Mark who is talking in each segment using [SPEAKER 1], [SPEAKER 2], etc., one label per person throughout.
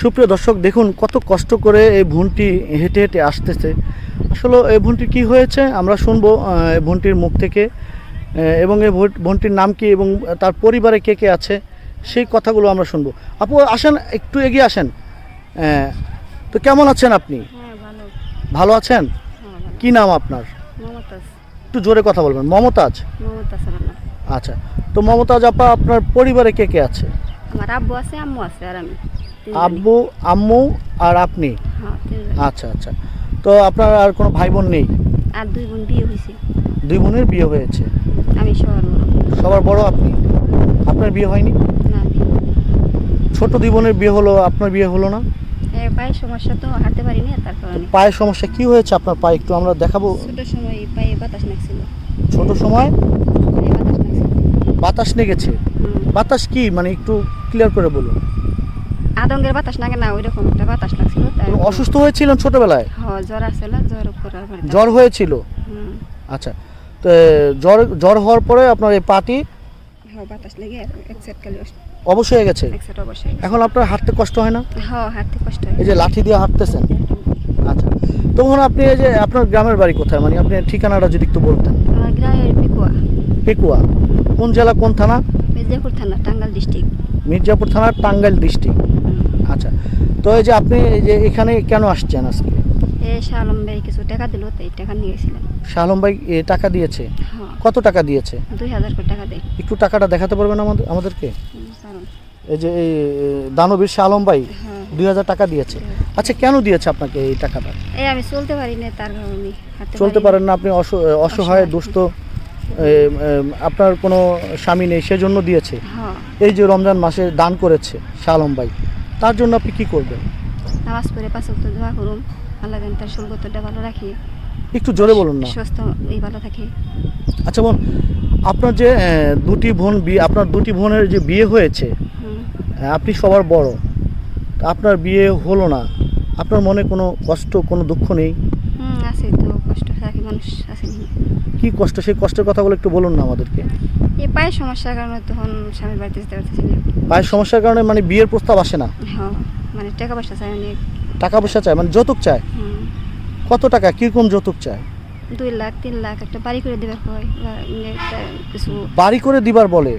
[SPEAKER 1] সুপ্রিয় দর্শক দেখুন কত কষ্ট করে এই বোনটি হেঁটে হেঁটে আসতেছে। আসলে এই বোনটির কি হয়েছে? আমরা শুনব বোনটির মুখ থেকে। এবং এই বোনটির নাম কি এবং তার পরিবারে কে কে আছে সেই কথাগুলো আমরা শুনব। আপু আসেন একটু এগিয়ে আসেন। তো কেমন আছেন আপনি?
[SPEAKER 2] হ্যাঁ ভালো।
[SPEAKER 1] আছেন?
[SPEAKER 2] হ্যাঁ
[SPEAKER 1] কি নাম আপনার? একটু জোরে কথা বলবেন। মমতাজ? আচ্ছা তো মমতাজ আপা আপনার পরিবারে কে কে আছে?
[SPEAKER 2] আমার আব্বু আছে আম্মু আছে আর আমি।
[SPEAKER 1] আব্বু আম্মু আর আপনি? আচ্ছা আচ্ছা। তো আপনার আর কোনো ভাই বোন নেই?
[SPEAKER 2] আর দুই বোন বিয়ে হয়েছে।
[SPEAKER 1] দুই বোনের বিয়ে হয়েছে?
[SPEAKER 2] আমি সবার বড়।
[SPEAKER 1] সবার বড় আপনি? আপনার বিয়ে হয়নি? ছোট দুই বোনের বিয়ে হলো আপনার বিয়ে হলো না?
[SPEAKER 2] পায়ের সমস্যা তো হাঁটতে পারি না তার কারণে।
[SPEAKER 1] পায়ের সমস্যা কি হয়েছে আপনার পায়ে? একটু আমরা দেখাবো।
[SPEAKER 2] ছোট সময় পায়ে বাতাস লাগছিল।
[SPEAKER 1] ছোট সময়?
[SPEAKER 2] বাতাস
[SPEAKER 1] বাতাস লেগেছে? বাতাস কি? মানে একটু ক্লিয়ার করে বলুন।
[SPEAKER 2] আদঙ্গের বাতাস লাগে না ওই রকম একটা বাতাস লাগছিল
[SPEAKER 1] অসুস্থ হয়েছিলেন ছোটবেলায়?
[SPEAKER 2] হ্যাঁ জ্বর আসছিল জ্বর
[SPEAKER 1] জ্বর হয়েছিল? আচ্ছা তো জ্বর জ্বর হওয়ার পরে আপনার এই পাটি?
[SPEAKER 2] হ্যাঁ বাতাস লেগে এক সেট খালি
[SPEAKER 1] অবশ্য হয়ে গেছে?
[SPEAKER 2] অবশ্যই
[SPEAKER 1] এখন আপনার হাঁটতে কষ্ট হয় না?
[SPEAKER 2] হ্যাঁ হাঁটতে কষ্ট হয়।
[SPEAKER 1] এই যে লাঠি দিয়ে হাঁটতেছেন? আচ্ছা তখন আপনি এই যে আপনার গ্রামের বাড়ি কোথায়? মানে আপনি ঠিকানাটা যদি একটু বলতেন।
[SPEAKER 2] আমার গ্রামের পিকুয়া।
[SPEAKER 1] পেকুয়া কোন জেলা কোন থানা?
[SPEAKER 2] মির্জাপুর থানা টাঙ্গাইল ডিস্ট্রিক্ট।
[SPEAKER 1] মির্জাপুর থানার টাঙ্গাইল ডিস্ট্রিক্ট। আচ্ছা তো এই যে আপনি এই যে এখানে কেন আসছেন আজকে?
[SPEAKER 2] শালম ভাই কিছু টাকা দিল তাই টাকা নিয়ে গেছিলাম
[SPEAKER 1] শালম ভাই টাকা দিয়েছে?
[SPEAKER 2] হ্যাঁ।
[SPEAKER 1] কত টাকা দিয়েছে?
[SPEAKER 2] দুই হাজার টাকা দেয়।
[SPEAKER 1] একটু টাকাটা দেখাতে পারবেন আমাদের আমাদেরকে? এই যে এই দানবীর শালম ভাই
[SPEAKER 2] হ্যাঁ।
[SPEAKER 1] দুই হাজার টাকা দিয়েছে। আচ্ছা কেন দিয়েছে আপনাকে এই টাকাটা?
[SPEAKER 2] এই আমি চলতে পারি না তার কারণে
[SPEAKER 1] চলতে পারেন। না আপনি অস- অসহায়
[SPEAKER 2] অসহায়।
[SPEAKER 1] দুস্থ আপনার কোনো স্বামী নেই সেজন্য দিয়েছে।
[SPEAKER 2] হ্যাঁ।
[SPEAKER 1] এই যে রমজান মাসে দান করেছে শালম ভাই। তার জন্য আপনি কি করবেন?
[SPEAKER 2] নামাজ পড়ে পাঁচ ওয়াক্ত দোয়া করুম আল্লাহ যেন তার সুলগতটা ভালো রাখি
[SPEAKER 1] একটু জোরে বলুন না।
[SPEAKER 2] সুস্থ এই ভালো থাকে।
[SPEAKER 1] আচ্ছা বোন আপনার যে দুটি বোন বিয়ে আপনার দুটি বোনের যে বিয়ে হয়েছে হ্যাঁ, আপনি সবার বড় আপনার বিয়ে হলো না আপনার মনে কোনো কষ্ট কোনো দুঃখ নেই?
[SPEAKER 2] আছে তো কষ্ট রাখি মানুষ আছে।
[SPEAKER 1] কি কষ্ট? সেই কষ্টের কথাগুলো একটু বলুন না আমাদেরকে।
[SPEAKER 2] এই পায়ের সমস্যার কারণে তখন স্বামীর বাড়িতে যেতে পারতেছি না।
[SPEAKER 1] পায়ের সমস্যার কারণে মানে বিয়ের প্রস্তাব আসে না।
[SPEAKER 2] হ্যাঁ মানে টাকা পয়সা চাই অনেক।
[SPEAKER 1] টাকা পয়সা চায় মানে যৌতুক চায়? কত টাকা? কীরকম যৌতুক চায়?
[SPEAKER 2] দুই লাখ তিন লাখ একটা বাড়ি করে দেবার হয় কিছু।
[SPEAKER 1] বাড়ি করে দিবার বলে?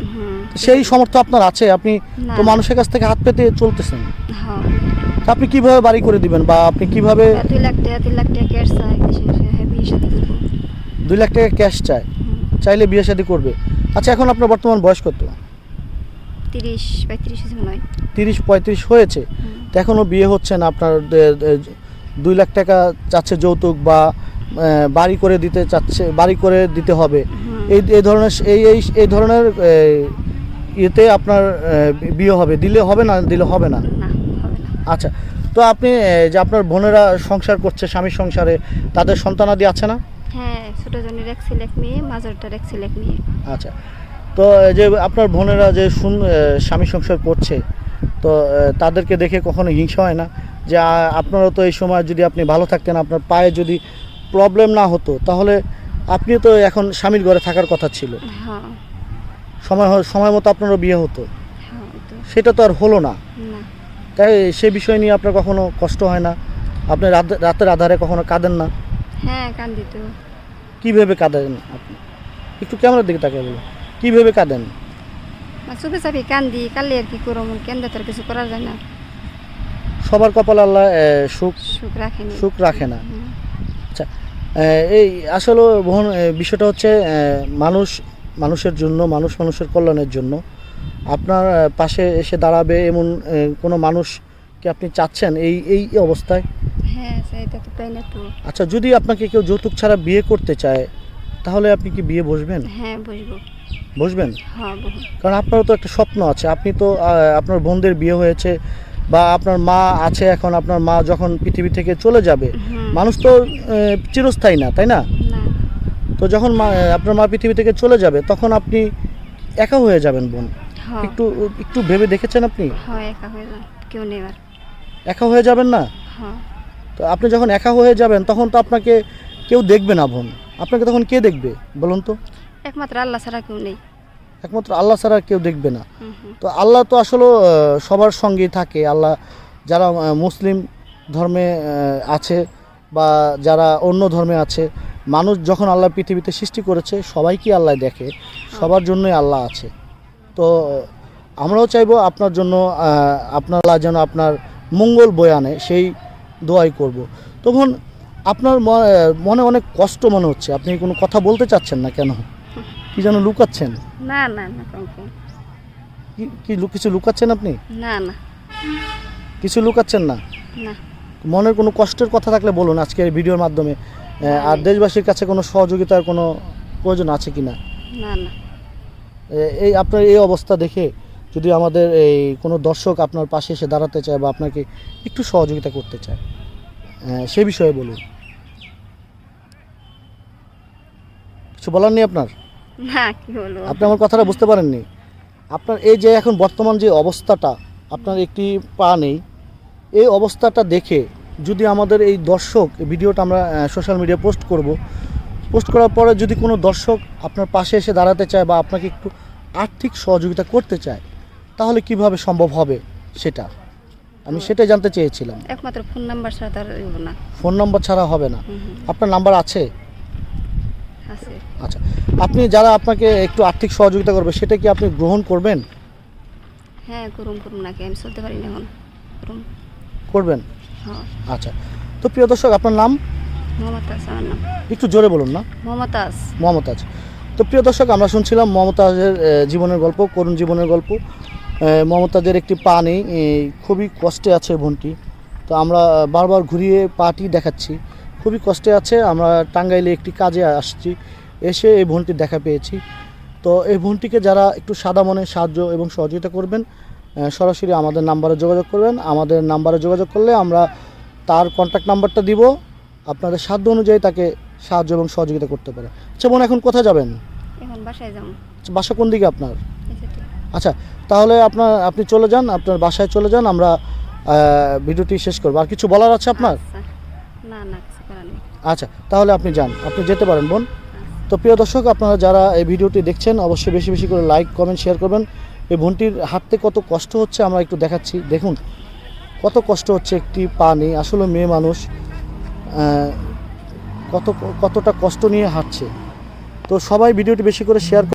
[SPEAKER 1] সেই সামর্থ্য আপনার আছে? আপনি তো মানুষের কাছ থেকে হাত পেতে চলতেছেন।
[SPEAKER 2] হ্যাঁ।
[SPEAKER 1] আপনি কীভাবে বাড়ি করে দিবেন? বা আপনি কীভাবে
[SPEAKER 2] আর দুই লাখ টাকা তিন লাখ টাকা ক্যাশ চাই হ্যাঁ
[SPEAKER 1] দুই লাখ টাকা ক্যাশ চায়। চাইলে বিয়ে শাদী করবে। আচ্ছা এখন আপনার বর্তমান বয়স কত?
[SPEAKER 2] তিরিশ পঁয়ত্রিশ হয়েছে মনে হয়।
[SPEAKER 1] তিরিশ পঁয়ত্রিশ হয়েছে। তো এখনও বিয়ে হচ্ছে না আপনার দুই লাখ টাকা চাচ্ছে যৌতুক বা বাড়ি করে দিতে চাচ্ছে বাড়ি করে দিতে হবে। এই এই ধরনের এই এই এই ধরনের ইয়েতে আপনার বিয়ে হবে। দিলে হবে না দিলে হবে না? আচ্ছা তো আপনি যে আপনার বোনেরা সংসার করছে স্বামীর সংসারে তাদের সন্তানাদি আছে না?
[SPEAKER 2] হ্যাঁ ছোটো জনের এক ছেলে এক মেয়ে মাঝরটার এক ছেলে এক মেয়ে।
[SPEAKER 1] আচ্ছা তো যে আপনার বোনেরা যে শুন স্বামী সংসার করছে তো তাদেরকে দেখে কখনো হিংসা হয় না যে আ, আপনারও তো এই সময় যদি আপনি ভালো থাকতেন আপনার পায়ে যদি প্রবলেম না হতো তাহলে আপনি তো এখন স্বামীর ঘরে থাকার কথা ছিল।
[SPEAKER 2] হ্যাঁ।
[SPEAKER 1] সময় সময় মতো আপনারও বিয়ে হতো।
[SPEAKER 2] হ্যাঁ
[SPEAKER 1] সেটা তো আর হলো না। তাই সে বিষয় নিয়ে আপনার কখনো কষ্ট হয় না। আপনি রাত- রাতের আধারে কখনো কাঁদেন না।
[SPEAKER 2] হ্যাঁ কান্দি তো।
[SPEAKER 1] কীভাবে কাঁদেন আপনি? একটু ক্যামেরার দিকে তাকিয়ে বলুন। কীভাবে কাঁদেন?
[SPEAKER 2] মানে চোখে চাপি কান্দি কালে আর কি করব কেন্দ্রে তো আর কিছু করা যায় না।
[SPEAKER 1] সবার কপালে আল্লাহ সুখ
[SPEAKER 2] সুখ রাখেনি
[SPEAKER 1] সুখ রাখে না। আচ্ছা এই আসলে বোন বিষয়টা হচ্ছে মানুষ মানুষের জন্য মানুষ মানুষের কল্যাণের জন্য। আপনার পাশে এসে দাঁড়াবে এমন এ, মানুষ কি আপনি চাচ্ছেন এই এই অবস্থায়?
[SPEAKER 2] হ্যাঁ সেটা তো তাই না
[SPEAKER 1] আচ্ছা যদি আপনাকে কেউ যৌতুক ছাড়া বিয়ে করতে চায় তাহলে আপনি কি বিয়ে বসবেন?
[SPEAKER 2] হ্যাঁ বসবো।
[SPEAKER 1] বসবেন
[SPEAKER 2] হ্যাঁ
[SPEAKER 1] কারণ আপনারও তো একটা স্বপ্ন আছে। আপনি তো আপনার বোনদের বিয়ে হয়েছে বা আপনার মা আছে এখন আপনার মা যখন পৃথিবী থেকে চলে যাবে মানুষ তো চিরস্থায়ী না তাই না? তো যখন মা আপনার মা পৃথিবী থেকে চলে যাবে তখন আপনি একা হয়ে যাবেন বোন।
[SPEAKER 2] হ্যাঁ।
[SPEAKER 1] একটু একটু ভেবে দেখেছেন আপনি?
[SPEAKER 2] একা হয়ে
[SPEAKER 1] একা হয়ে যাবেন না? তো আপনি যখন একা হয়ে যাবেন তখন তো আপনাকে কেউ দেখবে না বোন। আপনাকে তখন কে দেখবে বলুন তো?
[SPEAKER 2] একমাত্র আল্লাহ ছাড়া কেউ নেই।
[SPEAKER 1] একমাত্র আল্লাহ ছাড়া কেউ দেখবে না। তো আল্লাহ তো আসলে সবার সঙ্গেই থাকে। আল্লাহ যারা মুসলিম ধর্মে আছে বা যারা অন্য ধর্মে আছে মানুষ যখন আল্লাহ পৃথিবীতে সৃষ্টি করেছে সবাইকে আল্লাহ দেখে। সবার জন্যই আল্লাহ আছে। তো আমরাও চাইব আপনার জন্য আপনার আল্লাহ যেন আপনার মঙ্গল বয়ানে সেই দোয়াই করব। তখন আপনার মনে অনেক কষ্ট মনে হচ্ছে। আপনি কোনো কথা বলতে চাচ্ছেন না কেন? কি যেন লুকাচ্ছেন?
[SPEAKER 2] না না না
[SPEAKER 1] কি- কি কিছু লুকাচ্ছেন আপনি?
[SPEAKER 2] না না।
[SPEAKER 1] কিছু লুকাচ্ছেন না?
[SPEAKER 2] না।
[SPEAKER 1] মনের কোনো কষ্টের কথা থাকলে বলুন আজকে এই ভিডিওর মাধ্যমে। আর দেশবাসীর কাছে কোনো সহযোগিতার কোনো প্রয়োজন আছে কি না
[SPEAKER 2] না। না
[SPEAKER 1] এই আপনার এই অবস্থা দেখে যদি আমাদের এই কোনো দর্শক আপনার পাশে এসে দাঁড়াতে চায় বা আপনাকে একটু সহযোগিতা করতে চায় সে বিষয়ে বলুন। কিছু বলার নেই আপনার?
[SPEAKER 2] না কি বলব?
[SPEAKER 1] আপনি আমার কথাটা বুঝতে পারেননি। আপনার এই যে এখন বর্তমান যে অবস্থাটা আপনার একটি পা নেই এই অবস্থাটা দেখে যদি আমাদের এই দর্শক ভিডিওটা আমরা সোশ্যাল মিডিয়া পোস্ট করব পোস্ট করার পরে যদি কোনো দর্শক আপনার পাশে এসে দাঁড়াতে চায় বা আপনাকে একটু আর্থিক সহযোগিতা করতে চায় তাহলে কীভাবে সম্ভব হবে সেটা? আমি সেটাই জানতে চেয়েছিলাম।
[SPEAKER 2] একমাত্র ফোন নাম্বার ছাড়া তার না।
[SPEAKER 1] ফোন নম্বর ছাড়া হবে না। আপনার নাম্বার আছে? আচ্ছা আপনি যারা আপনাকে একটু আর্থিক সহযোগিতা করবে সেটা কি আপনি গ্রহণ করবেন?
[SPEAKER 2] হ্যাঁ করুম করুম নাকি আমি চলতে পারি না এখন। করুম
[SPEAKER 1] করবেন?
[SPEAKER 2] হ্যাঁ।
[SPEAKER 1] আচ্ছা তো প্রিয় দর্শক আপনার নাম?
[SPEAKER 2] মমতাজ আমার নাম।
[SPEAKER 1] একটু জোরে বলুন না।
[SPEAKER 2] মমতাজ।
[SPEAKER 1] মমতাজ। তো প্রিয় দর্শক আমরা শুনছিলাম মমতাজের জীবনের গল্প করুণ জীবনের গল্প। মমতাজের একটি পা নেই খুবই কষ্টে আছে বোনটি। তো আমরা বারবার ঘুরিয়ে পাটি দেখাচ্ছি। খুবই কষ্টে আছে। আমরা টাঙ্গাইলে একটি কাজে আসছি এসে এই বোনটির দেখা পেয়েছি। তো এই বোনটিকে যারা একটু সাদা মনে সাহায্য এবং সহযোগিতা করবেন সরাসরি আমাদের নাম্বারে যোগাযোগ করবেন। আমাদের নাম্বারে যোগাযোগ করলে আমরা তার কন্ট্যাক্ট নাম্বারটা দিব। আপনাদের সাধ্য অনুযায়ী তাকে সাহায্য এবং সহযোগিতা করতে পারে। আচ্ছা বোন এখন কোথায় যাবেন?
[SPEAKER 2] এখন বাসায় যাব।
[SPEAKER 1] আচ্ছা, বাসা কোন দিকে আপনার। আচ্ছা তাহলে আপনার আপনি চলে যান আপনার বাসায় চলে যান। আমরা ভিডিওটি শেষ করব। আর কিছু বলার আছে আপনার?
[SPEAKER 2] আচ্ছা। না না
[SPEAKER 1] আচ্ছা তাহলে আপনি যান। আপনি যেতে পারেন, বোন। তো প্রিয় দর্শক, আপনারা যারা এই ভিডিওটি দেখছেন, অবশ্যই বেশি বেশি করে লাইক, কমেন্ট, শেয়ার করবেন। এই বোনটির হাঁটতে কত কষ্ট হচ্ছে আমরা একটু দেখাচ্ছি। দেখুন, কত কষ্ট হচ্ছে একটি পা নেই আসলে মেয়ে মানুষ কত, কতটা কষ্ট নিয়ে হাঁটছে। তো সবাই ভিডিওটি বেশি করে শেয়ার